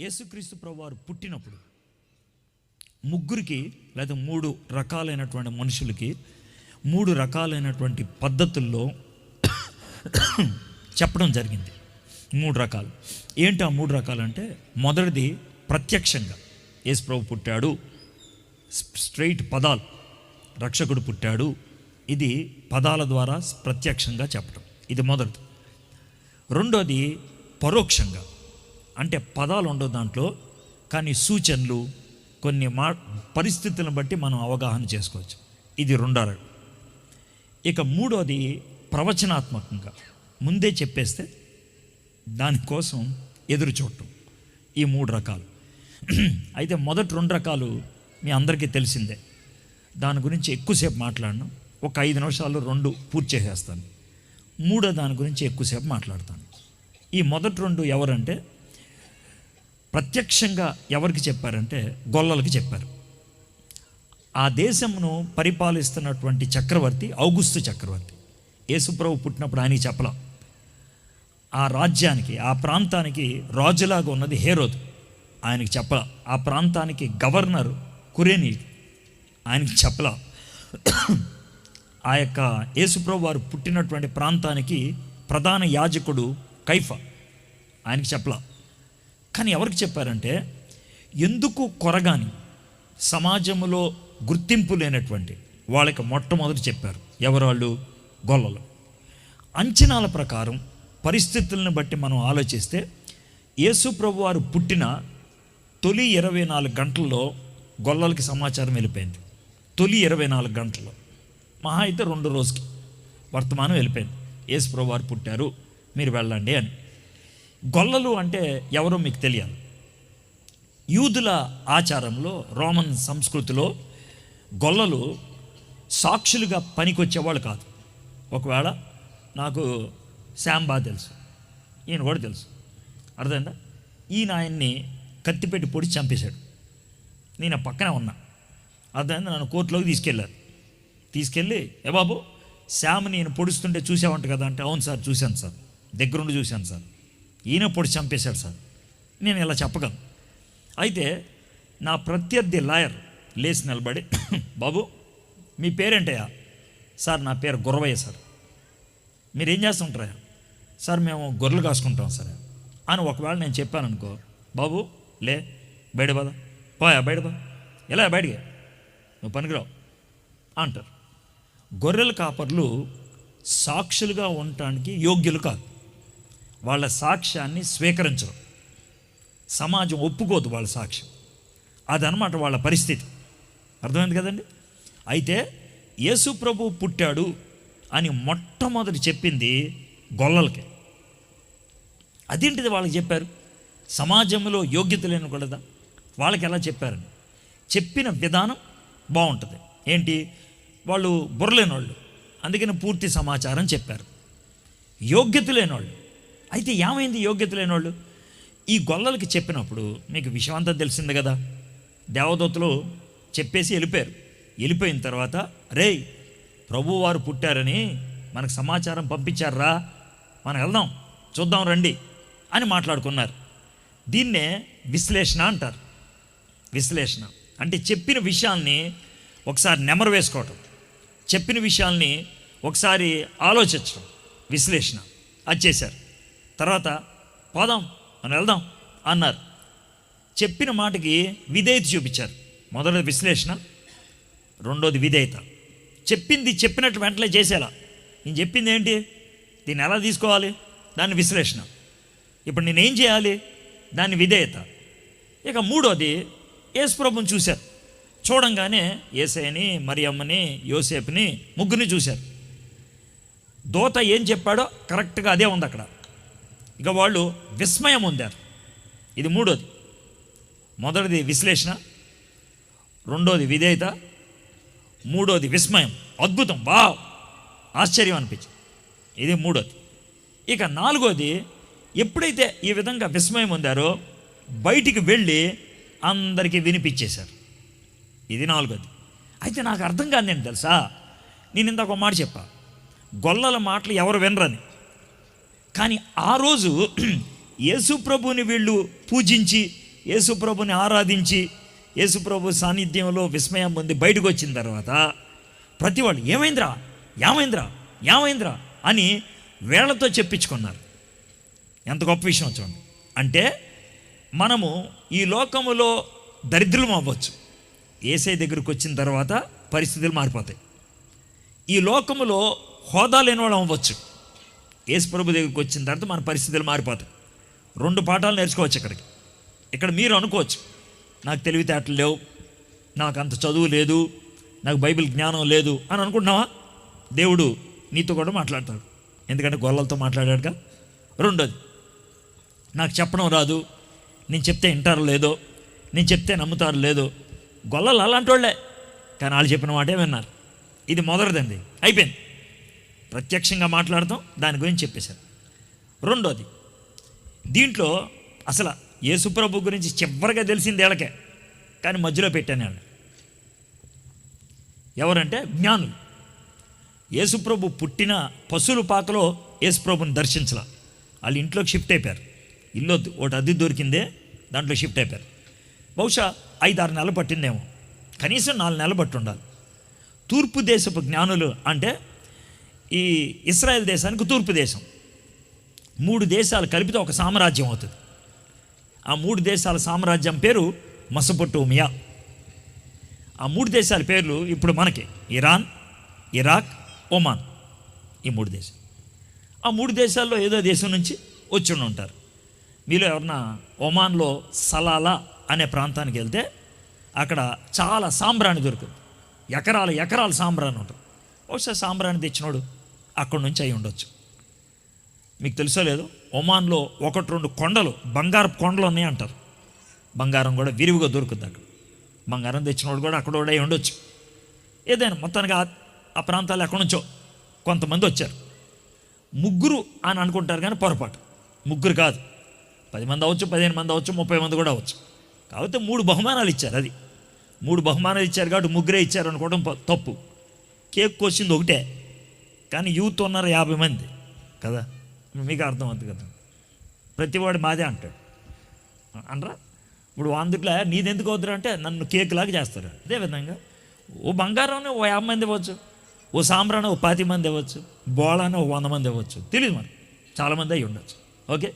యేసుక్రీస్తు ప్రభువారు పుట్టినప్పుడు ముగ్గురికి లేదా మూడు రకాలైనటువంటి మనుషులకి మూడు రకాలైనటువంటి పద్ధతుల్లో చెప్పడం జరిగింది. మూడు రకాలు. ఏంటి ఆ మూడు రకాలంటే మొదటిది ప్రత్యక్షంగా. యేసు ప్రభు పుట్టాడు. స్ట్రైట్ పదాలు. రక్షకుడు పుట్టాడు. ఇది పదాల ద్వారా ప్రత్యక్షంగా చెప్పడం. ఇది మొదటిది. రెండోది పరోక్షంగా. అంటే పదాలు ఉండవు దాంట్లో కానీ సూచనలు కొన్ని మా పరిస్థితులను బట్టి మనం అవగాహన చేసుకోవచ్చు. ఇది రెండో ఇక మూడోది ప్రవచనాత్మకంగా. ముందే చెప్పేస్తే దానికోసం ఎదురు చూడటం. ఈ మూడు రకాలు. అయితే మొదటి రెండు రకాలు మీ అందరికీ తెలిసిందే. దాని గురించి ఎక్కువసేపు మాట్లాడను. ఒక ఐదు నిమిషాలు రెండు పూర్తి చేసేస్తాను. మూడో దాని గురించి ఎక్కువసేపు మాట్లాడతాను. ఈ మొదటి రెండు ఎవరంటే ప్రత్యక్షంగా ఎవరికి చెప్పారంటే గొల్లలకి చెప్పారు. ఆ దేశమును పరిపాలిస్తున్నటువంటి చక్రవర్తి ఔగుస్తు చక్రవర్తి. యేసుప్రభు పుట్టినప్పుడు ఆయన చెప్పలా. ఆ రాజ్యానికి ఆ ప్రాంతానికి రాజులాగా ఉన్నది హేరోదు. ఆయనకి చెప్పల. ఆ ప్రాంతానికి గవర్నర్ కురేని ఆయనకి చెప్పల. ఆ యొక్క యేసుప్రభు వారు పుట్టినటువంటి ప్రాంతానికి ప్రధాన యాజకుడు కైఫా. ఆయనకి చెప్పలా. కానీ ఎవరికి చెప్పారంటే ఎందుకు కొరగాని సమాజంలో గుర్తింపు లేనటువంటి వాళ్ళకి మొట్టమొదటి చెప్పారు. ఎవరు వాళ్ళు? గొల్లలు. అంచనాల ప్రకారం పరిస్థితులను బట్టి మనం ఆలోచిస్తే యేసు ప్రభు వారు పుట్టిన తొలి ఇరవై నాలుగు గంటల్లో గొల్లలకి సమాచారం వెళ్ళిపోయింది. తొలి ఇరవై నాలుగు గంటల్లో. మహా అయితే రెండు రోజుకి వర్తమానం వెళ్ళిపోయింది. యేసు ప్రభు వారు పుట్టారు మీరు వెళ్ళండి అని. గొల్లలు అంటే ఎవరో మీకు తెలియాలి. యూదుల ఆచారంలో రోమన్ సంస్కృతిలో గొల్లలు సాక్షులుగా పనికొచ్చేవాళ్ళు కాదు. ఒకవేళ నాకు శామ్ తెలుసు ఈయన కూడా తెలుసు. అర్థమైందా? ఈయన ఆయన్ని కత్తిపెట్టి పొడి చంపేశాడు. నేను ఆ పక్కనే ఉన్నా. అర్థమైంది? నన్ను కోర్టులోకి తీసుకెళ్ళారు. తీసుకెళ్ళి ఏ బాబు శ్యామ్ నేను పొడుస్తుంటే చూసావంట కదా అంటే అవును సార్ చూశాను సార్. దగ్గరుండి చూశాను సార్. ఈయన పొడి చంపేశాడు సార్. నేను ఇలా చెప్పగలను. అయితే నా ప్రత్యర్థి లాయర్ లేచి నిలబడి బాబు మీ పేరేంటయ్యా? సార్ నా పేరు గురవయ్య సార్. మీరు ఏం చేస్తుంటారా సార్ మేము గొర్రెలు కాసుకుంటాం సార్ అని ఒకవేళ నేను చెప్పాను అనుకో బాబు లే బయట పద. పోయా బయట పద. ఎలా బయటికి? నువ్వు పనికిరావు అంటారు. గొర్రెల కాపర్లు సాక్షులుగా ఉండటానికి యోగ్యులు కాదు. వాళ్ళ సాక్ష్యాన్ని స్వీకరించరు. సమాజం ఒప్పుకోదు వాళ్ళ సాక్ష్యం. అదనమాట వాళ్ళ పరిస్థితి. అర్థమైంది కదండి? అయితే యేసు ప్రభు పుట్టాడు అని మొట్టమొదటి చెప్పింది గొల్లలకి. అదేంటిది వాళ్ళకి చెప్పారు? సమాజంలో యోగ్యత లేని కూడా వాళ్ళకి ఎలా చెప్పారని చెప్పిన విధానం బాగుంటుంది. ఏంటి? వాళ్ళు బుర్రలేని వాళ్ళు అందుకని పూర్తి సమాచారం చెప్పారు. యోగ్యత లేని వాళ్ళు అయితే ఏమైంది యోగ్యత లేనివాళ్ళు ఈ గొల్లలకి చెప్పినప్పుడు మీకు విషయం అంతా తెలిసింది కదా? దేవదూతలు చెప్పేసి వెళ్ళిపోయారు. వెళ్ళిపోయిన తర్వాత రేయ్ ప్రభువారు పుట్టారని మనకు సమాచారం పంపించారా? మనం వెళ్దాం చూద్దాం రండి అని మాట్లాడుకున్నారు. దీన్నే విశ్లేషణ అంటారు. విశ్లేషణ అంటే చెప్పిన విషయాల్ని ఒకసారి నెమరు వేసుకోవటం. చెప్పిన విషయాల్ని ఒకసారి ఆలోచించడం విశ్లేషణ. అది చేశారు. తర్వాత పోదాం మనం వెళ్దాం అన్నారు. చెప్పిన మాటకి విధేయత చూపించారు. మొదటిది విశ్లేషణ రెండోది విధేయత. చెప్పింది చెప్పినట్టు వెంటనే చేసేలా. నేను చెప్పింది ఏంటి? దీన్ని ఎలా తీసుకోవాలి? దాన్ని విశ్లేషణ. ఇప్పుడు నేనేం చేయాలి? దాన్ని విధేయత. ఇక మూడోది యేసుప్రభుని చూశారు. చూడంగానే ఏసైని మరియమ్మని యోసేపుని ముగ్గురిని చూశారు. దోత ఏం చెప్పాడో కరెక్ట్గా అదే ఉంది అక్కడ. ఇక వాళ్ళు విస్మయం పొందారు. ఇది మూడోది. మొదటిది విశ్లేషణ రెండోది విధేయత మూడోది విస్మయం. అద్భుతం. వా ఆశ్చర్యం అనిపించింది. ఇది మూడోది. ఇక నాలుగోది ఎప్పుడైతే ఈ విధంగా విస్మయం పొందారో బయటికి వెళ్ళి అందరికీ వినిపించేశారు. ఇది నాలుగోది. అయితే నాకు అర్థం కాదు నేను తెలుసా? నేను ఇందాక ఒక మాట చెప్పా. గొల్లల మాటలు ఎవరు వినరని. కానీ ఆ రోజు యేసుప్రభుని వీళ్ళు పూజించి యేసుప్రభుని ఆరాధించి యేసుప్రభు సాన్నిధ్యంలో విస్మయం పొంది బయటకు వచ్చిన తర్వాత ప్రతి వాళ్ళు ఏమైందిరా? యామైంద్రా? యామైంద్రా? అని వేళ్ళతో చెప్పించుకున్నారు. ఎంత గొప్ప విషయం చూడండి. అంటే మనము ఈ లోకములో దరిద్రులం అవ్వచ్చు. ఏసై దగ్గరికి వచ్చిన తర్వాత పరిస్థితులు మారిపోతాయి. ఈ లోకములో హోదా లేనివాళ్ళం అవ్వచ్చు. ప్రభు దగ్గరికి వచ్చిన తర్వాత మన పరిస్థితులు మారిపోతాయి. రెండు పాఠాలు నేర్చుకోవచ్చు ఇక్కడికి. ఇక్కడ మీరు అనుకోవచ్చు నాకు తెలివితేటలు లేవు నాకు అంత చదువు లేదు నాకు బైబిల్ జ్ఞానం లేదు అని అనుకుంటున్నావా? దేవుడు నీతో కూడా మాట్లాడతాడు. ఎందుకంటే గొల్లలతో మాట్లాడాడుగా. రెండోది నాకు చెప్పడం రాదు నేను చెప్తే వింటారు లేదో నేను చెప్తే నమ్ముతారు లేదో. గొల్లలు అలాంటి వాళ్ళే. కానీ వాళ్ళు చెప్పిన మాటే విన్నారు. ఇది మొదటిదండి. అయిపోయింది. ప్రత్యక్షంగా మాట్లాడతాం దాని గురించి చెప్పేశారు. రెండోది దీంట్లో అసలు యేసుప్రభు గురించి చివరిగా తెలిసింది వీళ్ళకే కానీ మధ్యలో పెట్టాను వాళ్ళు ఎవరంటే జ్ఞానులు. యేసుప్రభు పుట్టిన పశువుల పాకలో యేసుప్రభుని దర్శించాల. వాళ్ళు ఇంట్లోకి షిఫ్ట్ అయిపోయారు. ఇల్లు ఒకటి అద్దె దొరికిందే దాంట్లో షిఫ్ట్ అయిపోయారు. బహుశా ఐదు ఆరు నెలలు పట్టిందేమో. కనీసం నాలుగు నెలలు పట్టి ఉండాలి తూర్పు దేశపు జ్ఞానులు అంటే ఈ ఇస్రాయెల్ దేశానికి తూర్పు దేశం. మూడు దేశాలు కలిపితే ఒక సామ్రాజ్యం అవుతుంది. ఆ మూడు దేశాల సామ్రాజ్యం పేరు మసపొటోమియా. ఆ మూడు దేశాల పేర్లు ఇప్పుడు మనకి ఇరాన్ ఇరాక్ ఒమాన్ ఈ మూడు దేశాలు. ఆ మూడు దేశాల్లో ఏదో దేశం నుంచి వచ్చి ఉంటారు. మీలో ఎవరన్నా ఒమాన్లో సలాలా అనే ప్రాంతానికి వెళ్తే అక్కడ చాలా సాంబ్రాణి దొరుకుతుంది. ఎకరాల ఎకరాల సాంబ్రాణి ఉంటుంది. బహుశా సాంబ్రాణి తెచ్చినోడు అక్కడి నుంచి అయి ఉండొచ్చు. మీకు తెలుసో లేదు ఒమాన్లో ఒకటి రెండు కొండలు బంగారు కొండలు ఉన్నాయి అంటారు. బంగారం కూడా విరివిగా దొరుకుతుంది అక్కడ. బంగారం తెచ్చినోడు కూడా అక్కడ కూడా అయి ఉండొచ్చు. ఏదైనా మొత్తానికి ఆ- ప్రాంతాలు ఎక్కడి నుంచో కొంతమంది వచ్చారు. ముగ్గురు అని అనుకుంటారు కానీ పొరపాటు. ముగ్గురు కాదు. పది మంది అవచ్చు పదిహేను మంది అవచ్చు ముప్పై మంది కూడా అవచ్చు కాకపోతే మూడు బహుమానాలు ఇచ్చారు అది. మూడు బహుమానాలు ఇచ్చారు కాబట్టి ముగ్గురే ఇచ్చారు అనుకోవడం తప్పు. కేక్ కోసింది ఒకటే. కానీ యూత్ ఉన్నారు యాభై మంది. కదా? మీకు అర్థం అవుతుంది కదా? ప్రతివాడు మాదే అంటాడు. అనరా? ఇప్పుడు అందుట్లో నీదెందుకు అవుతారు అంటే నన్ను కేక్లాగా చేస్తారు. అదేవిధంగా ఓ బంగారం ఓ యాభై మంది ఇవ్వచ్చు. ఓ సాంబ్రాన్ని ఓ పాతి మంది ఇవ్వచ్చు. బోళాన్ని ఓ వంద మంది ఇవ్వచ్చు. తెలియదు మరి. చాలామంది అయి ఉండొచ్చు. ఓకే?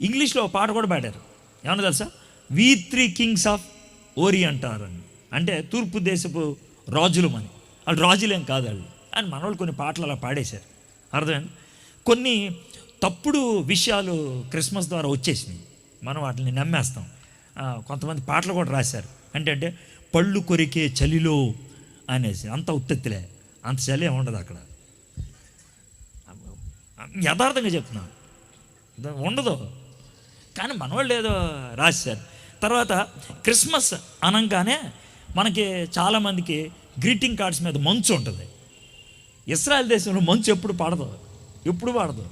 ఇంగ్లీష్లో ఒక పాట కూడా పాడారు. ఏమన్నా తెలుసా? We three kings of orient అని. అంటే తూర్పు దేశపు రాజులు అని వాళ్ళు రాజులేం కాదు వాళ్ళు అని మనవాళ్ళు కొన్ని పాటలు అలా పాడేశారు. అర్థమైంది? కొన్ని తప్పుడు విషయాలు క్రిస్మస్ ద్వారా వచ్చేసినాయి. మనం వాటిని నమ్మేస్తాం. కొంతమంది పాటలు కూడా రాశారు. అంటే అంటే పళ్ళు కొరికే చలిలో అనేసి. అంత ఉత్తెత్తిలే. అంత చలి ఉండదు అక్కడ. యథార్థంగా చెప్తున్నాను. ఉండదు. కానీ మనవాళ్ళు ఏదో రాశారు. తర్వాత క్రిస్మస్ అనగానే మనకి చాలామందికి గ్రీటింగ్ కార్డ్స్ మీద మంచు ఉంటుంది. ఇస్రాయల్ దేశంలో మంచు ఎప్పుడు పడదు. ఎప్పుడు పడదు.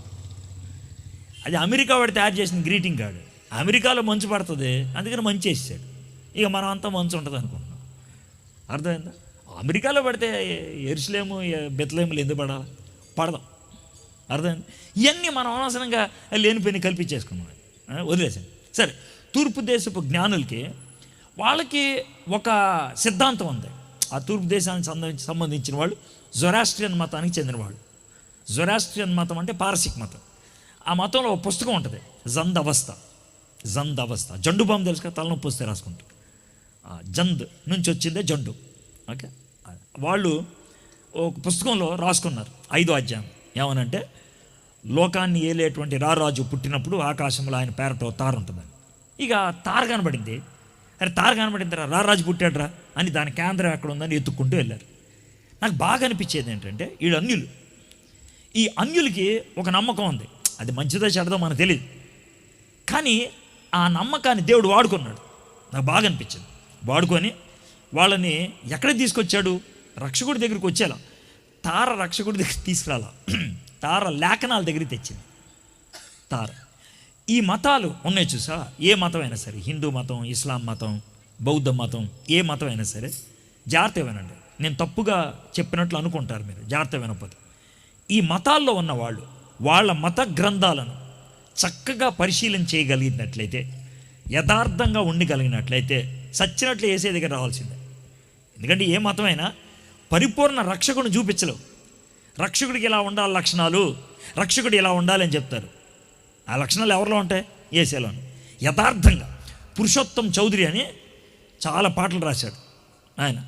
అది అమెరికా వాడు తయారు చేసిన గ్రీటింగ్ కార్డు. అమెరికాలో మంచు పడుతుంది. అందుకని మంచి వేసాడు ఇక మనం అంతా మంచు ఉంటుంది అనుకుంటున్నాం. అర్థమైందా? అమెరికాలో పడితే ఎరుసలేము బెత్తలేములు ఎందుకు పడాలి? పడదాం. అర్థమైంది? ఇవన్నీ మనం అనవసరంగా లేనిపోయిన కల్పించేసుకున్నాం ఆ, వదిలేసాం సరే తూర్పు దేశపు జ్ఞానులకి వాళ్ళకి ఒక సిద్ధాంతం ఉంది. ఆ తూర్పు దేశానికి సంబంధించి సంబంధించిన వాళ్ళు జొరాస్ట్రియన్ మతానికి చెందినవాళ్ళు. జొరాస్ట్రియన్ మతం అంటే పారసిక్ మతం. ఆ మతంలో ఒక పుస్తకం ఉంటుంది జంద్ అవస్థ జంద్ అవస్థ జండు బాంబు తెలుసు కదా తలనొప్పి వస్తే రాసుకుంటారు. జంద్ నుంచి వచ్చిందే జండు. ఓకే? వాళ్ళు ఒక పుస్తకంలో రాసుకున్నారు ఐదో అధ్యాయం. ఏమనంటే లోకాన్ని ఏలేటువంటి రారాజు పుట్టినప్పుడు ఆకాశంలో ఆయన పేరటో తారు తార ఉంటుందని. ఇక తార కనబడింది. అరే తార కనబడింది రా రారాజు పుట్టాడురా. అని దాని కేంద్రం ఎక్కడ ఉందని ఎత్తుక్కుంటూ వెళ్ళారు. నాకు బాగా అనిపించేది ఏంటంటే వీడు అన్యులు. ఈ అన్యులకి ఒక నమ్మకం ఉంది. అది మంచిదో చెడదో మనకు తెలియదు కానీ ఆ నమ్మకాన్ని దేవుడు వాడుకున్నాడు. నాకు బాగా అనిపించింది. వాడుకొని వాళ్ళని ఎక్కడ తీసుకొచ్చాడు? రక్షకుడి దగ్గరికి వచ్చేలా. తార రక్షకుడి దగ్గర తీసుకురాల. తార లేఖనాల దగ్గరికి తెచ్చింది. తార. ఈ మతాలు ఉన్నాయి చూసా ఏ మతం అయినా సరే హిందూ మతం ఇస్లాం మతం బౌద్ధ మతం ఏ మతం అయినా సరే జాగ్రత్త వినండి. నేను తప్పుగా చెప్పినట్లు అనుకుంటారు మీరు. జాగ్రత్త వినకపోతే. ఈ మతాల్లో ఉన్న వాళ్ళు వాళ్ళ మత గ్రంథాలను చక్కగా పరిశీలన చేయగలిగినట్లయితే యథార్థంగా ఉండగలిగినట్లయితే సచ్చినట్లు వేసే దగ్గర రావాల్సిందే. ఎందుకంటే ఏ మతమైనా పరిపూర్ణ రక్షకుని చూపించలేవు. రక్షకుడికి ఇలా ఉండాలి లక్షణాలు? రక్షకుడు ఇలా ఉండాలి అని చెప్తారు. ఆ లక్షణాలు ఎవరిలో ఉంటాయి? ఏసేలోను. యథార్థంగా పురుషోత్తం చౌదరి అని చాలా పాటలు రాశాడు ఆయన.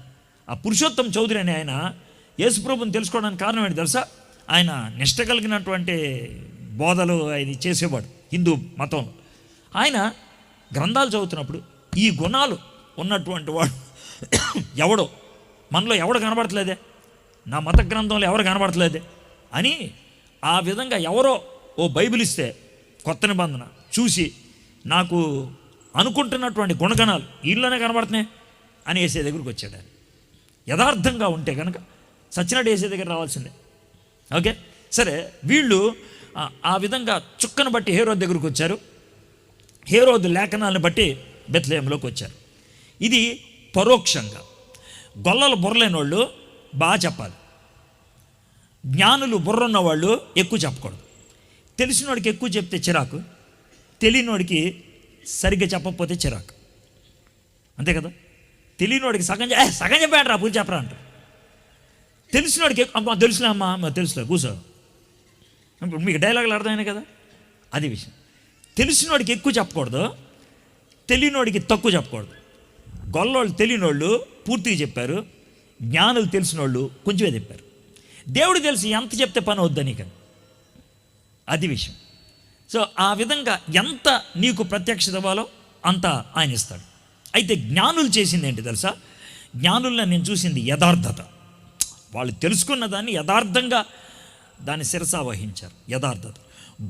ఆ పురుషోత్తం చౌదరి అని ఆయన యేసుప్రభుని తెలుసుకోవడానికి కారణం ఏంటి తెలుసా? ఆయన నిష్ట కలిగినటువంటి బోధలు అది చేసేవాడు హిందూ మతం ఆయన గ్రంథాలు చదువుతున్నప్పుడు ఈ గుణాలు ఉన్నటువంటి వాడు ఎవడో? మనలో ఎవడు కనబడట్లేదే నా మత గ్రంథంలో ఎవరు కనబడట్లేదే అని ఆ విధంగా ఎవరో ఓ బైబిల్ ఇస్తే కొత్త నిబంధన చూసి నాకు అనుకుంటున్నటువంటి గుణగణాలు వీళ్ళనే కనబడుతున్నాయి అని వేసే దగ్గరికి వచ్చాడు ఆయన. యథార్థంగా ఉంటే కనుక సచ్చినట్టు వేసే దగ్గర రావాల్సిందే. ఓకే? సరే వీళ్ళు ఆ- విధంగా చుక్కను బట్టి హేరో దగ్గరకు వచ్చారు. హేరోద్ లేఖనాలను బట్టి బెత్లయంలోకి వచ్చారు. ఇది పరోక్షంగా. గొల్లలు బుర్రలేని వాళ్ళు బాగా చెప్పాలి. జ్ఞానులు బుర్రున్న వాళ్ళు ఎక్కువ చెప్పకూడదు. తెలిసినోడికి ఎక్కువ చెప్తే చిరాకు. తెలియనోడికి సరిగ్గా చెప్పకపోతే చిరాకు. అంతే కదా? తెలియనోడికి సగం చె- సగం చెప్పాడు రా పూజ చెప్పరా అంటారు. తెలిసినోడికి అమ్మా తెలుసులే అమ్మా అమ్మ తెలుసులే కూర్చో ఇప్పుడు మీకు డైలాగులు అర్థమైనా కదా? అది విషయం. తెలిసినోడికి ఎక్కువ చెప్పకూడదు తెలియనోడికి తక్కువ చెప్పకూడదు. గొల్లోళ్ళు తెలియనోళ్ళు పూర్తిగా చెప్పారు జ్ఞానులు తెలిసినోళ్ళు కొంచెమే చెప్పారు. దేవుడు తెలిసి ఎంత చెప్తే పని వద్దని కానీ అది విషయం. సో ఆ విధంగా ఎంత నీకు ప్రత్యక్షత ఇవ్వాలో అంత ఆయన ఇస్తాడు. అయితే జ్ఞానులు చేసింది ఏంటి తెలుసా? జ్ఞానుల్లో నేను చూసింది యథార్థత. వాళ్ళు తెలుసుకున్న దాన్ని యథార్థంగా దాన్ని శిరసా వహించారు. యథార్థత.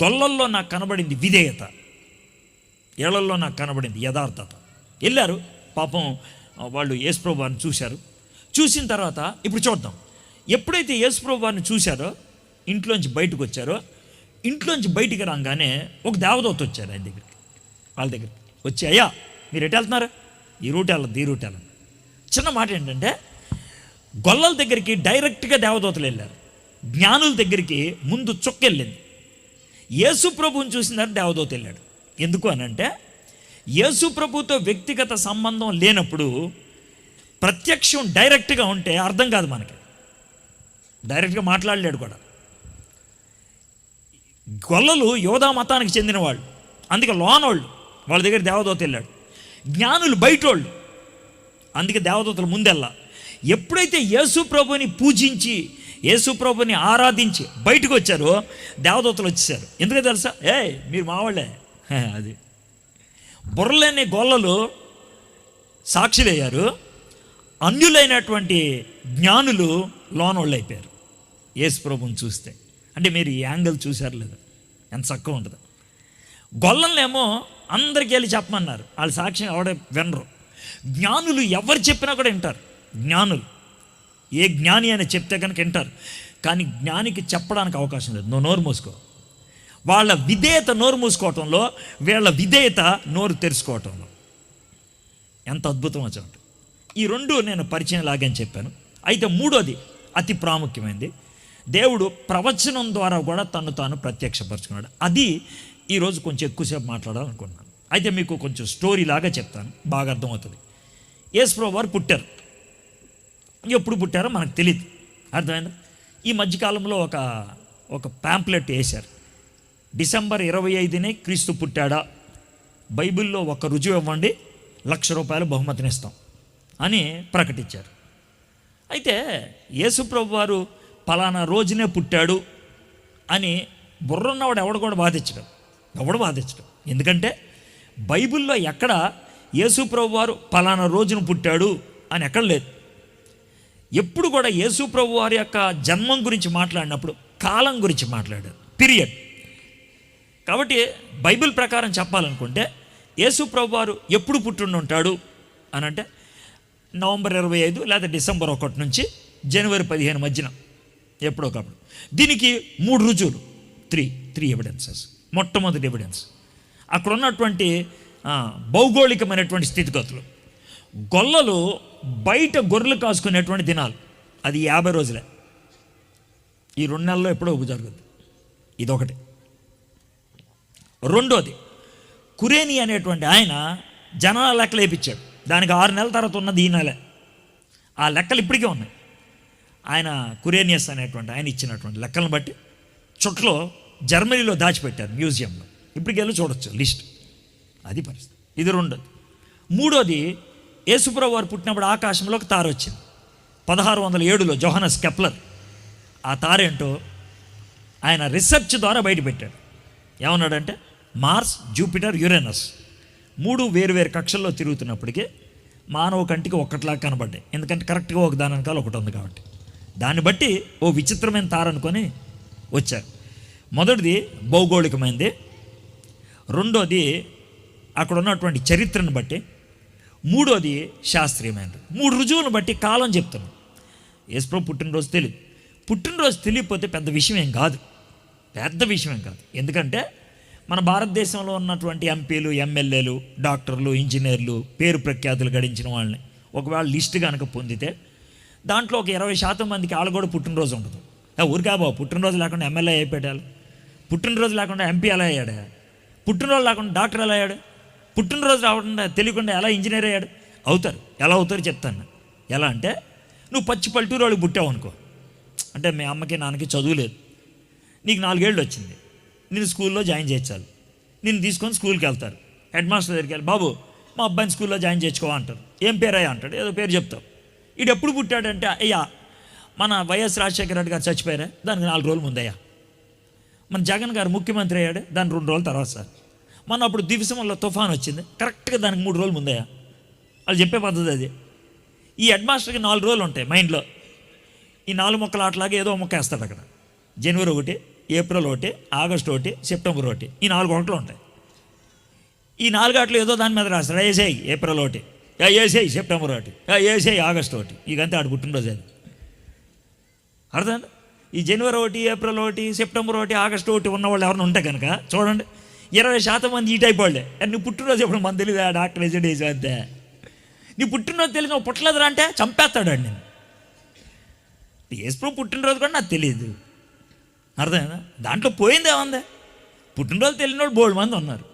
గొల్లల్లో నాకు కనబడింది విధేయత. ఏళ్ళలో నాకు కనబడింది యథార్థత. వెళ్ళారు. పాపం వాళ్ళు యేసుప్రభువారిని చూశారు. చూసిన తర్వాత ఇప్పుడు చూద్దాం. ఎప్పుడైతే యేసుప్రభువారిని చూశారో ఇంట్లోంచి బయటకు వచ్చారో ఇంట్లోంచి బయటికి రాగానే ఒక దేవదూత వచ్చారు ఆయన దగ్గరికి. వాళ్ళ దగ్గరికి. వచ్చి అయ్యా మీరు ఎటు వెళ్తున్నారు? ఈ రూట్ వెళ్ళదు ఈ రూట్ వెళ్ళదు చిన్న మాట ఏంటంటే గొల్లల దగ్గరికి డైరెక్ట్గా దేవదూతలు వెళ్ళారు. జ్ఞానుల దగ్గరికి ముందు చుక్కెళ్ళింది యేసు ప్రభువుని చూసిన దేవదూత వెళ్ళాడు. ఎందుకు అనంటే యేసు ప్రభుతో వ్యక్తిగత సంబంధం లేనప్పుడు ప్రత్యక్షం డైరెక్ట్గా ఉంటే అర్థం కాదు మనకి. డైరెక్ట్గా మాట్లాడలేడు కూడా. గొల్లలు యోధా మతానికి చెందిన వాళ్ళు అందుకే లోనోళ్ళు వాళ్ళ దగ్గర దేవదూత వెళ్ళాడు. జ్ఞానులు బయటోళ్ళు. అందుకే దేవదూతలు ముందెల్లా ఎప్పుడైతే యేసు ప్రభుని పూజించి యేసు ప్రభుని ఆరాధించి బయటకు వచ్చారో దేవదూతలు వచ్చేసారు ఎందుకంటే తెలుసా? ఏ మీరు మావాళ్ళే. అది. బుర్రలేని గొల్లలు సాక్షులయ్యారు. అన్యులైనటువంటి జ్ఞానులు లోనోళ్ళు అయిపోయారు. యేసు ప్రభుని చూస్తే. అంటే మీరు ఈ యాంగిల్ చూశారు లేదు. ఎంత చక్కగా ఉంటుంది. గొల్లలేమో అందరికీ వెళ్ళి చెప్పమన్నారు. వాళ్ళ సాక్ష్యం ఎవడే వినరు. జ్ఞానులు ఎవరు చెప్పినా కూడా వింటారు. జ్ఞానులు. ఏ జ్ఞాని అని చెప్తే కనుక వింటారు. కానీ జ్ఞానికి చెప్పడానికి అవకాశం లేదు. నువ్వు నోరు మూసుకో. వాళ్ళ విధేయత నోరు మూసుకోవటంలో వీళ్ళ విధేయత నోరు తెరుచుకోవటంలో. ఎంత అద్భుతం వచ్చాడు ఈ రెండు నేను పరిచయం లాగని చెప్పాను. అయితే మూడోది అతి ప్రాముఖ్యమైనది దేవుడు ప్రవచనం ద్వారా కూడా తను తాను ప్రత్యక్షపరుచుకున్నాడు. అది ఈరోజు కొంచెం ఎక్కువసేపు మాట్లాడాలనుకున్నాను అయితే మీకు కొంచెం స్టోరీ లాగా చెప్తాను. బాగా అర్థమవుతుంది. యేసుప్రభు వారు పుట్టారు. ఎప్పుడు పుట్టారో మనకు తెలియదు అర్థమైందా? ఈ మధ్యకాలంలో ఒక ఒక ప్యాంప్లెట్ వేశారు. డిసెంబర్ ఇరవై ఐదునే క్రీస్తు పుట్టాడా? బైబిల్లో ఒక రుజువు ఇవ్వండి. లక్ష రూపాయలు బహుమతినిస్తాం అని ప్రకటించారు. అయితే యేసుప్రభు వారు పలానా రోజునే పుట్టాడు అని బుర్రున్నవాడు ఎవడు కూడా బాధించడం ఎవడు బాధించడం ఎందుకంటే బైబిల్లో ఎక్కడ యేసుప్రభు వారు పలానా రోజున పుట్టాడు అని ఎక్కడ లేదు. ఎప్పుడు కూడా యేసుప్రభు వారి యొక్క జన్మం గురించి మాట్లాడినప్పుడు కాలం గురించి మాట్లాడారు. పీరియడ్ కాబట్టి బైబిల్ ప్రకారం చెప్పాలనుకుంటే యేసుప్రభు వారు ఎప్పుడు పుట్టిండి ఉంటాడు అని అంటే నవంబర్ ఇరవై ఐదు లేదా డిసెంబర్ ఒకటి నుంచి జనవరి పదిహేను మధ్యన. ఎప్పుడో ఒకప్పుడు దీనికి మూడు రుజువులు. త్రీ త్రీ ఎవిడెన్సెస్ మొట్టమొదటి ఎవిడెన్స్ అక్కడ ఉన్నటువంటి భౌగోళికమైనటువంటి స్థితిగతులు. గొల్లలు బయట గొర్రెలు కాసుకునేటువంటి దినాలు. అది యాభై రోజులే. ఈ రెండు నెలల్లో ఎప్పుడో జరుగుద్ది. ఇదొకటి. రెండోది కురేని అనేటువంటి ఆయన జనాల లెక్కలు వేయించాడు దానికి ఆరు నెలల తర్వాత ఉన్నది ఈ నెలే. ఆ లెక్కలు ఇప్పటికే ఉన్నాయి. ఆయన కురేనియస్ అనేటువంటి ఆయన ఇచ్చినటువంటి లెక్కలను బట్టి చుట్టలో జర్మనీలో దాచిపెట్టారు మ్యూజియంలో. ఇప్పటికెళ్ళి చూడొచ్చు లిస్ట్. అది పరిస్థితి. ఇది రెండోది. మూడోది యేసుప్రభు వారు పుట్టినప్పుడు ఆకాశంలో ఒక తార వచ్చింది. పదహారు వందల ఏడులో జోహనస్ కెప్లర్. ఆ తారేంటో ఆయన రీసెర్చ్ ద్వారా బయటపెట్టాడు ఏమన్నాడంటే మార్స్ జూపిటర్ యురేనస్. మూడు వేరువేరు కక్షల్లో తిరుగుతున్నప్పటికీ మానవ కంటికి ఒక్కటిలా కనబడ్డాయి. ఎందుకంటే కరెక్ట్గా ఒక దాని వెనకాల ఒకటి ఉంది కాబట్టి. దాన్ని బట్టి ఓ విచిత్రమైన తార అనుకొని వచ్చారు. మొదటిది భౌగోళికమైనది రెండోది అక్కడ ఉన్నటువంటి చరిత్రను బట్టి. మూడోది శాస్త్రీయమైనది. మూడు రుజువులను బట్టి కాలం చెప్తున్నాం. యేసుప్రభు పుట్టినరోజు తెలియదు పుట్టినరోజు తెలియకపోతే పెద్ద విషయం ఏం కాదు. పెద్ద విషయం ఏం కాదు. ఎందుకంటే మన భారతదేశంలో ఉన్నటువంటి ఎంపీలు ఎమ్మెల్యేలు డాక్టర్లు ఇంజనీర్లు పేరు ప్రఖ్యాతులు గడించిన వాళ్ళని ఒకవేళ లిస్ట్ కనుక పొందితే దాంట్లో ఒక ఇరవై శాతం మందికి వాళ్ళు కూడా పుట్టినరోజు ఉండదు. ఏ ఊరికా బాబు పుట్టినరోజు లేకుండా ఎమ్మెల్యే అయిపోయాడు. పుట్టినరోజు లేకుండా ఎంపీ ఎలా అయ్యాడు? పుట్టినరోజు లేకుండా డాక్టర్ ఎలా అయ్యాడు? పుట్టినరోజు రావకుండా తెలియకుండా ఎలా ఇంజనీర్ అయ్యాడు? అవుతారు. ఎలా అవుతారు చెప్తాను. ఎలా అంటే నువ్వు పచ్చి పల్లెటూరు వాళ్ళకి పుట్టావు అనుకో. అంటే మీ అమ్మకి నాన్నకి చదువు లేదు. నీకు నాలుగేళ్ళు వచ్చింది. నేను స్కూల్లో జాయిన్ చేయించాలి. నేను తీసుకొని స్కూల్కి వెళ్తారు. హెడ్ మాస్టర్ దగ్గరికి వెళ్ళి బాబు మా అబ్బాయిని స్కూల్లో జాయిన్ చేసుకోవా అంటారు. ఏం పేరు అయ్యా అంటాడు. ఏదో పేరు చెప్తావు. ఈడు ఎప్పుడు పుట్టాడంటే అయ్యా మన వైఎస్ రాజశేఖర రెడ్డి గారు చచ్చిపోయారా దానికి నాలుగు రోజులు ముందయ్యా. మన జగన్ గారు ముఖ్యమంత్రి అయ్యాడు దాని రెండు రోజుల తర్వాత సార్. మన అప్పుడు దివిసంలో తుఫాన్ వచ్చింది కరెక్ట్గా దానికి మూడు రోజులు ముందయ్యా. వాళ్ళు చెప్పే పద్ధతి అది. ఈ హెడ్ మాస్టర్కి నాలుగు రోజులు ఉంటాయి మైండ్లో. ఈ నాలుగు మొక్కలు ఆటలాగా ఏదో మొక్క వేస్తాడు అక్కడ. జనవరి ఒకటి ఏప్రిల్ ఒకటి ఆగస్టు ఒకటి సెప్టెంబర్ ఒకటి ఈ నాలుగు ఒకట్లు ఉంటాయి. ఈ నాలుగు ఆటలు ఏదో దాని మీద రాస్తాడు వేసేయి ఏప్రిల్ ఒకటి. వేసేయి సెప్టెంబర్ ఒకటి. వేసేయి ఆగస్ట్ ఒకటి. ఇకంతా ఆడు పుట్టినరోజు అది. అర్థం ఈ జనవరి ఒకటి ఏప్రిల్ ఒకటి సెప్టెంబర్ ఒకటి ఆగస్ట్ ఒకటి ఉన్న వాళ్ళు ఎవరైనా ఉంటే కనుక చూడండి ఇరవై శాతం మంది ఈ టైప్ వాళ్ళే. "ఏ, నీ పుట్టినరోజు ఎప్పుడు మన తెలియదు డాక్టర్ ఏజెంట్ వేసి అంతే. నీ పుట్టినరోజు తెలియదు పుట్టలేదురా అంటే చంపేస్తాడండి నేను యేసుప్రభు పుట్టినరోజు కూడా నాకు తెలియదు అర్థమైనా దాంట్లో పోయిందే ఉంది పుట్టినరోజు తెలియని వాళ్ళు బోల్డ్ మంది ఉన్నారు.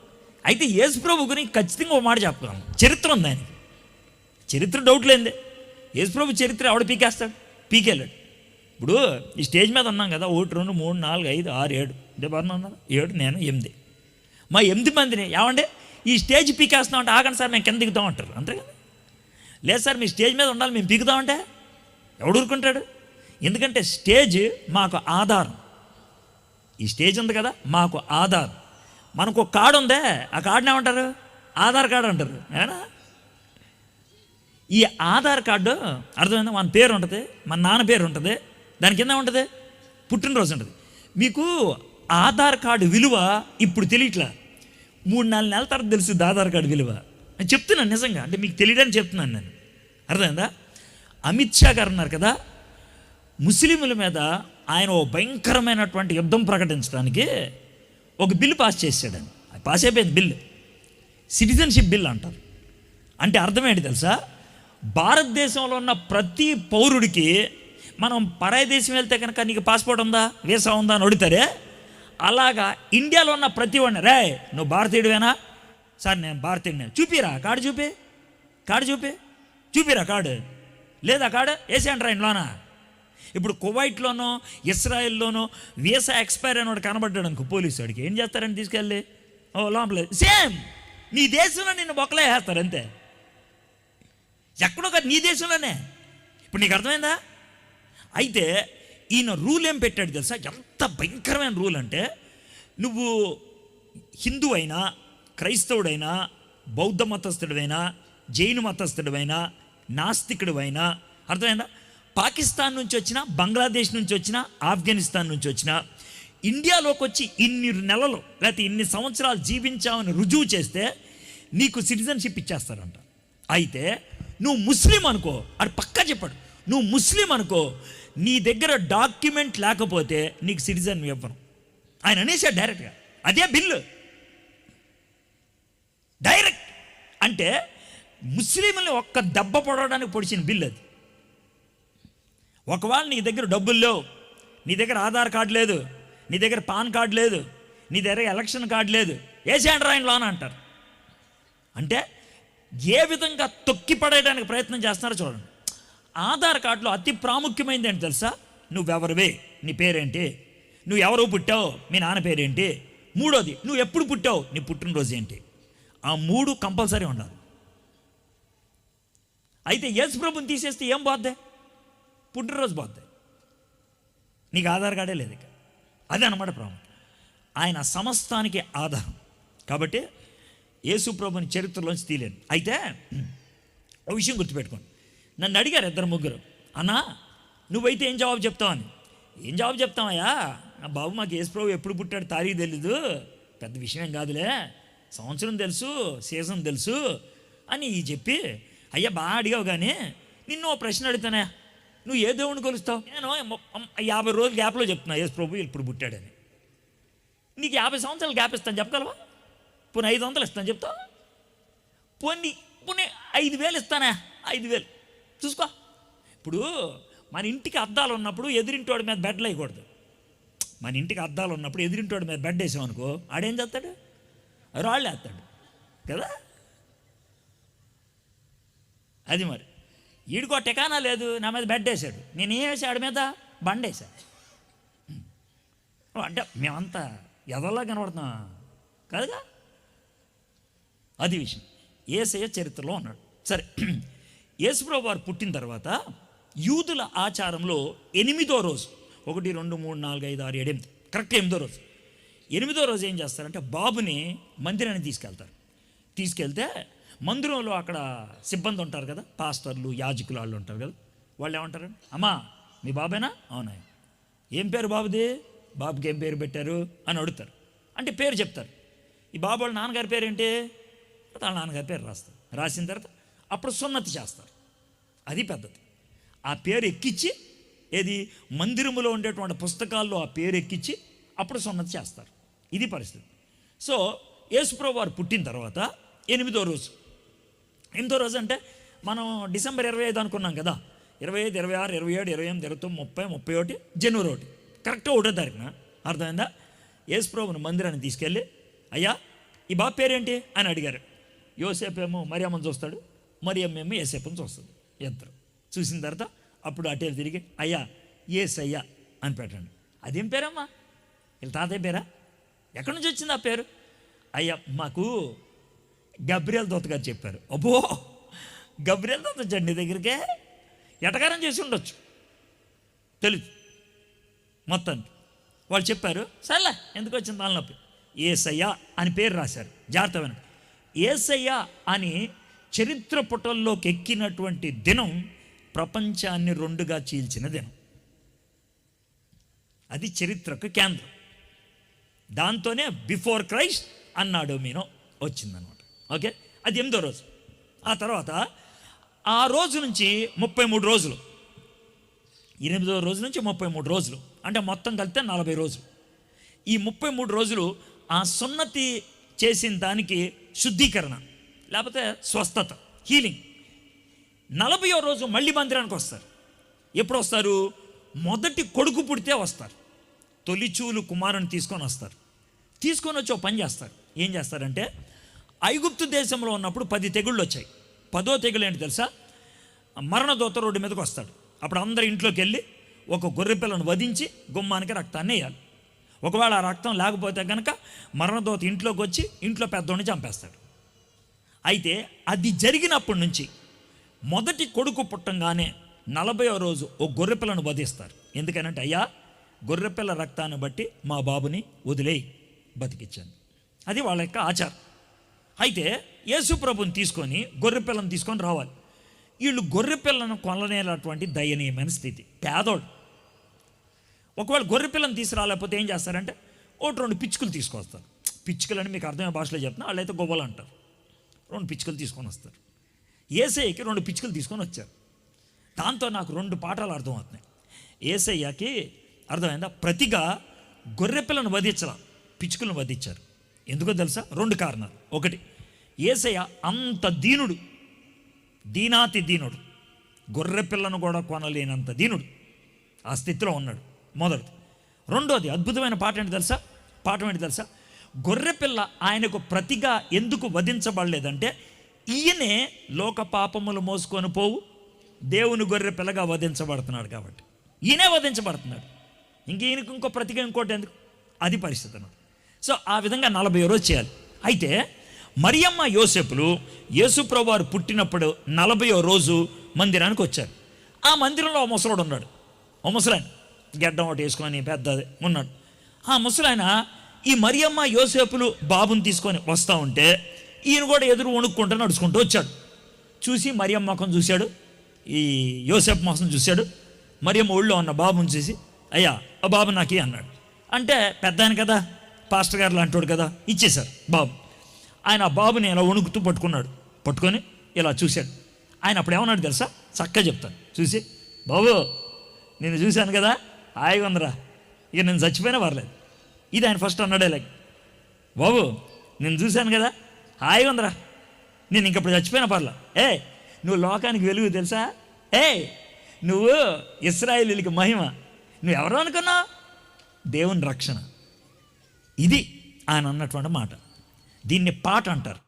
అయితే యేసుప్రభు గురించి ఖచ్చితంగా ఒక మాట చెప్పగలను చరిత్ర ఉంది దానికి చరిత్ర డౌట్ లేనిదే యేసుప్రభు చరిత్ర ఆవిడ పీకేస్తాడు. పీకెళ్ళాడు ఇప్పుడు ఈ స్టేజ్ మీద ఉన్నాం కదా ఒకటి రెండు మూడు నాలుగు ఐదు ఆరు ఏడు. ఇదే బాగా ఉన్నారు ఏడు నేను ఎనిమిది. మా ఎనిమిది మందిని ఏమంటే ఈ స్టేజ్ పీకేస్తున్నాం అంటే ఆగండి సార్ మేము కింద దిగుతాం అంటారు. అంతే కదా? లేదు సార్ మీ స్టేజ్ మీద ఉండాలి మేము పీకుతామంటే ఎవడు ఊరుకుంటాడు? ఎందుకంటే స్టేజ్ మాకు ఆధారం. ఈ స్టేజ్ ఉంది కదా మాకు ఆధార్. మనకు ఒక కార్డు ఉందే ఆ కార్డుని ఏమంటారు? ఆధార్ కార్డు అంటారు. ఏనా? ఈ ఆధార్ కార్డు అర్థమైందా? మన పేరు ఉంటుంది మన నాన్న పేరు ఉంటుంది దాని కింద ఉంటుంది పుట్టినరోజు ఉంటుంది. మీకు ఆధార్ కార్డు విలువ ఇప్పుడు తెలియట్లా? మూడు నాలుగు నెలల తర్వాత తెలుస్తుంది ఆధార్ కార్డు విలువ. నేను చెప్తున్నాను నిజంగా అంటే మీకు తెలియదని చెప్తున్నాను నేను. అర్థమైందా? అమిత్ షా గారు ఉన్నారు కదా ముస్లింల మీద ఆయన ఓ భయంకరమైనటువంటి యుద్ధం ప్రకటించడానికి ఒక బిల్లు పాస్ చేశాడని అది పాస్ అయిపోయింది బిల్లు సిటిజన్షిప్ బిల్ అంటారు. అంటే అర్థమేంటి తెలుసా? భారతదేశంలో ఉన్న ప్రతి పౌరుడికి మనం పరాయి దేశం వెళ్తే కనుక నీకు పాస్పోర్ట్ ఉందా? వీసా ఉందా అని అడుగుతారే? అలాగా ఇండియాలో ఉన్న ప్రతి వాడిని రే నువ్వు భారతీయుడివేనా? సార్ నేను భారతీయుడిని చూపిరా కార్డు చూపి. కార్డు చూపి. చూపిరా కార్డు. లేదా కార్డు? వేసేయండి ఇంట్లోనా ఇప్పుడు కువైట్లోనో ఇస్రాయెల్లోనో వీసా ఎక్స్పైర్ అయిన వాడు కనబడ్డాడు అనుకో పోలీసు వాడికి. ఏం చేస్తారని తీసుకెళ్ళి? ఓ లోపల. సేమ్! నీ దేశంలో నిన్ను బొక్కలే వేస్తారు అంతే. ఎక్కడో కాదు నీ దేశంలోనే. ఇప్పుడు నీకు అర్థమైందా? అయితే ఈయన రూల్ ఏం పెట్టాడు తెలుసా? ఎంత భయంకరమైన రూల్ అంటే నువ్వు హిందూ అయినా క్రైస్తవుడైనా బౌద్ధ మతస్థుడివైనా జైను మతస్థుడివైనా నాస్తికుడివైనా అర్థమైందా? పాకిస్తాన్ నుంచి వచ్చిన బంగ్లాదేశ్ నుంచి వచ్చిన ఆఫ్ఘనిస్తాన్ నుంచి వచ్చిన ఇండియాలోకి వచ్చి ఇన్ని నెలలు లేకపోతే ఇన్ని సంవత్సరాలు జీవించామని రుజువు చేస్తే నీకు సిటిజన్షిప్ ఇచ్చేస్తారంట. అయితే నువ్వు ముస్లిం అనుకో. అది పక్కా చెప్పాడు. నువ్వు ముస్లిం అనుకో నీ దగ్గర డాక్యుమెంట్ లేకపోతే నీకు సిటిజన్ ఇవ్వను. ఆయన అనేసాడు డైరెక్ట్గా అదే బిల్లు. డైరెక్ట్ అంటే ముస్లింని ఒక్క దెబ్బ పొడవడానికి పొడిచిన బిల్ అది. ఒకవేళ నీ దగ్గర డబ్బులు లేవు నీ దగ్గర ఆధార్ కార్డు లేదు నీ దగ్గర పాన్ కార్డు లేదు నీ దగ్గర ఎలక్షన్ కార్డు లేదు వేసేయండి రాయన లోన్ అంటారు? అంటే ఏ విధంగా తొక్కి పడేయడానికి ప్రయత్నం చేస్తున్నారో చూడండి. ఆధార్ కార్డులో అతి ప్రాముఖ్యమైనది ఏంటి తెలుసా? నువ్వెవరివే? నీ పేరేంటి? నువ్వు ఎవరు పుట్టావు? మీ నాన్న పేరేంటి? మూడోది నువ్వు ఎప్పుడు పుట్టావు? నీ పుట్టినరోజు ఏంటి? ఆ మూడు కంపల్సరీ ఉండాలి. అయితే యేసు ప్రభుని తీసేస్తే ఏం పోద్ది? పుట్టినరోజు పోద్ది. నీకు ఆధార్ కార్డే లేదు ఇక. అదే అనమాట ప్రాముఖ్యం. ఆయన సమస్తానికి ఆధారం. కాబట్టి యేసుప్రభుని చరిత్రలోంచి తీయలేను అయితే ఒక విషయం గుర్తుపెట్టుకోండి. నన్ను అడిగారు ఇద్దరు ముగ్గురు అన్నా నువ్వైతే ఏం జవాబు చెప్తావని ఏం జవాబు చెప్తావయ్యా? నా బాబు మాకు యేసుప్రభు ఎప్పుడు పుట్టాడు తారీఖు తెలీదు. పెద్ద విషయం కాదులే. సంవత్సరం తెలుసు సీజన్ తెలుసు అని చెప్పి అయ్యా బాగా అడిగావు కానీ నిన్ను ఓ ప్రశ్న అడుగుతానే నువ్వు ఏ దేవుని కొలుస్తావు? నేను యాభై రోజులు గ్యాప్లో చెప్తున్నా యేసు ప్రభు ఇప్పుడు పుట్టాడని. నీకు యాభై సంవత్సరాలు గ్యాప్ ఇస్తాను చెప్పగలవా? పోనీ ఐదు వందలు ఇస్తాను చెప్తా పోనీ పోనీ ఐదు వేలు ఇస్తానా ఐదు వేలు. చూసుకో. ఇప్పుడు మన ఇంటికి అద్దాలు ఉన్నప్పుడు ఎదురింటోడి మీద బెడ్లు వేయకూడదు. మన ఇంటికి అద్దాలు ఉన్నప్పుడు ఎదురింటోడి మీద బెడ్ వేసామనుకో ఆడేం చేస్తాడు? రాళ్ళు వేస్తాడు. కదా? అది మరి. ఈడికో టెకానా లేదు నా మీద బెడ్ వేసాడు. నేను ఏం వేసా ఆడి మీద? బండ వేసా. అంటే మేమంతా ఎదల్లా కనబడుతున్నాం. కాదుగా? అది విషయం. ఏసయ్య చరిత్రలో ఉన్నాడు. సరే యేసుప్రభు వారు పుట్టిన తర్వాత యూదుల ఆచారంలో ఎనిమిదో రోజు ఒకటి రెండు మూడు నాలుగు ఐదు ఆరు ఏడు ఎనిమిది కరెక్ట్ ఎనిమిదో రోజు. ఎనిమిదో రోజు ఏం చేస్తారంటే బాబుని మందిరాన్ని తీసుకెళ్తారు. తీసుకెళ్తే మందిరంలో అక్కడ సిబ్బంది ఉంటారు కదా పాస్టర్లు యాజకులు వాళ్ళు ఉంటారు కదా వాళ్ళు ఏమంటారు? అమ్మా మీ బాబేనా? అవునా? ఏం పేరు బాబుది? బాబుకి ఏం పేరు పెట్టారు? అని అడుగుతారు. అంటే పేరు చెప్తారు. ఈ బాబు వాళ్ళ నాన్నగారి పేరేంటి? ఏంటి వాళ్ళ నాన్నగారి పేరు రాస్తారు. రాసిన తర్వాత అప్పుడు సున్నతి చేస్తారు. అది పెద్దది. ఆ పేరు ఎక్కించి ఏది? మందిరములో ఉండేటువంటి పుస్తకాల్లో ఆ పేరు ఎక్కించి అప్పుడు సున్నతి చేస్తారు. ఇది పరిస్థితి. సో యేసుప్రభు వారు పుట్టిన తర్వాత ఎనిమిదో రోజు. ఎనిమిదో రోజు అంటే మనం డిసెంబర్ ఇరవై ఐదు అనుకున్నాం కదా. ఇరవై ఐదు ఇరవై ఆరు ఇరవై ఏడు ఇరవై ఎనిమిది ఇరవై తొమ్మిది ముప్పై ముప్పై ఒకటి జనవరి ఒకటి. కరెక్ట్గా ఒకటో తారీఖున? అర్థమైందా? యేసుప్రభుని మందిరాన్ని తీసుకెళ్ళి అయ్యా ఈ బాబు పేరేంటి? అని అడిగారు. యోసేపేమో మరియమ్మని చూస్తాడు మరియమ్మేమో ఏసేపని చూస్తుంది. ఇద్దరు చూసిన తర్వాత అప్పుడు అటే తిరిగి అయ్యా ఏసయ్యా అని పెట్టండి. అదేం పేరమ్మా? వీళ్ళ తాతయ్య పేరా? ఎక్కడి నుంచి వచ్చింది ఆ పేరు? అయ్యా మాకు గబ్రియల్ దోత గారు చెప్పారు. అబ్బో గబ్రియల్ దోత వచ్చాడు నీ దగ్గరికే? ఎటకారం చేసి ఉండొచ్చు. తెలుసు మొత్తానికి వాళ్ళు చెప్పారు సర్లే ఎందుకు వచ్చింది తలనొప్పి? ఏసయ్యా అని పేరు రాశారు. జాగ్రత్త వినండి. ఏసయ్య అని చరిత్ర పుటల్లోకి ఎక్కినటువంటి దినం ప్రపంచాన్ని రెండుగా చీల్చిన దినం. అది చరిత్రకు కేంద్రం. దాంతోనే బిఫోర్ క్రైస్ట్ అన్నాడు మీనో వచ్చిందనమాట. ఓకే? అది ఎనిమిదో రోజు. ఆ తర్వాత ఆ రోజు నుంచి ముప్పై మూడు రోజులు. ఎనిమిదో రోజు నుంచి ముప్పై మూడు రోజులు. అంటే మొత్తం కలిపితే నలభై రోజులు. ఈ ముప్పై మూడు రోజులు ఆ సున్నతి చేసిన దానికి శుద్ధీకరణ లేకపోతే స్వస్థత హీలింగ్. నలభయో రోజు మళ్ళీ మందిరానికి వస్తారు. ఎప్పుడు వస్తారు? మొదటి కొడుకు పుడితే వస్తారు. తొలిచూలు కుమారుని తీసుకొని వస్తారు. తీసుకొని వచ్చి ఒక పని చేస్తారు. ఏం చేస్తారంటే ఐగుప్తు దేశంలో ఉన్నప్పుడు పది తెగుళ్ళు వచ్చాయి. పదో తెగులు ఏంటి తెలుసా? మరణదూత రోడ్డు మీదకి వస్తాడు. అప్పుడు అందరు ఇంట్లోకి వెళ్ళి ఒక గొర్రె పిల్లను వధించి గుమ్మానికి రక్తాన్ని వేయాలి. ఒకవేళ ఆ రక్తం లేకపోతే కనుక మరణదోత ఇంట్లోకి వచ్చి ఇంట్లో పెద్దోడిని చంపేస్తాడు. అయితే అది జరిగినప్పటి నుంచి మొదటి కొడుకు పుట్టంగానే నలభైవ రోజు ఓ గొర్రెపిల్లను వధిస్తారు. ఎందుకనంటే అయ్యా గొర్రెపిల్ల రక్తాన్ని బట్టి మా బాబుని వదిలేయి బతికించాను అది వాళ్ళ యొక్క ఆచారం. అయితే యేసు ప్రభుని తీసుకొని గొర్రెపిల్లను తీసుకొని రావాలి. వీళ్ళు గొర్రెపిల్లను కొనలేనటువంటి దయనీయమైన స్థితి. పేదోడు ఒకవేళ గొర్రెపిల్లని తీసుకురాలేకపోతే ఏం చేస్తారంటే ఒకటి రెండు పిచ్చుకలు తీసుకొస్తారు. పిచ్చుకలు అని మీకు అర్థమైన భాషలో చెప్తున్నా వాళ్ళైతే గొవ్వలు అంటారు. రెండు పిచ్చుకలు తీసుకొని వస్తారు. ఏసయ్యకి రెండు పిచ్చుకలు తీసుకొని వచ్చారు. దాంతో నాకు రెండు పాఠాలు అర్థమవుతున్నాయి. ఏసయ్యకి అర్థమైందా? ప్రతిగా గొర్రెపిల్లను వధించాల పిచ్చుకలను వధించారు. ఎందుకో తెలుసా? రెండు కారణాలు. ఒకటి ఏసయ్య అంత దీనుడు దీనాతి దీనుడు. గొర్రెపిల్లను కూడా కొనలేనంత దీనుడు. ఆ స్థితిలో ఉన్నాడు. మొదటిది. రెండోది అద్భుతమైన పాట ఏంటి తెలుసా? పాఠం ఏంటి తెలుసా? గొర్రెపిల్ల ఆయనకు ప్రతిగా ఎందుకు వధించబడలేదంటే ఈయనే లోక పాపములు మోసుకొని పోవు దేవుని గొర్రె పిల్లగా వధించబడుతున్నాడు కాబట్టి. ఈయనే వధించబడుతున్నాడు. ఇంక ఈయనకు ఇంకో ప్రతిగా ఇంకోటి ఎందుకు? అది పరిస్థితి అన్నమాట. సో ఆ విధంగా నలభై రోజు చేయాలి. అయితే మరియమ్మ యోసెపులు యేసుప్రభు వారు పుట్టినప్పుడు నలభయో రోజు మందిరానికి వచ్చారు. ఆ మందిరంలో ఓ ముసలోడు ఉన్నాడు. ఓ ముసలాయన. గడ్డం ఒకటి వేసుకొని పెద్దది ఉన్నాడు. ఆ ముసలాయన ఈ మరియమ్మ యోసేపులు బాబుని తీసుకొని వస్తూ ఉంటే ఈయన కూడా ఎదురు వణుక్కుంటూ నడుచుకుంటూ వచ్చాడు. చూసి మరియమ్మ ముఖం చూశాడు. ఈ యోసేపు మొహం చూశాడు. మరియమ్మ ఒళ్ళో ఉన్న బాబుని చూసి అయ్యా ఆ బాబు నాకి అన్నాడు. అంటే పెద్ద ఆయన కదా పాస్టర్ గారు లాంటోడు కదా ఇచ్చేశారు బాబు. ఆయన ఆ బాబుని ఇలా వణుకుతూ పట్టుకున్నాడు. పట్టుకొని ఇలా చూశాడు. ఆయన అప్పుడు ఏమన్నాడు తెలుసా? చక్కగా చెప్తాను చూసి బాబు నేను చూశాను కదా హాయిగా ఉందిరా. ఇక నేను చచ్చిపోయినా పర్లేదు. ఇది ఆయన ఫస్ట్ అన్నాడే లైక్ బాబు నేను చూశాను కదా. హాయిగా ఉందిరా. నేను ఇంకప్పుడు చచ్చిపోయినా పర్లే ఏ నువ్వు లోకానికి వెలుగు తెలుసా? ఏ నువ్వు ఇస్రాయేలీలకి మహిమ. నువ్వు ఎవరు అనుకున్నావు? దేవుని రక్షణ. ఇది ఆయన అన్నటువంటి మాట. దీన్ని పాట అంటారు.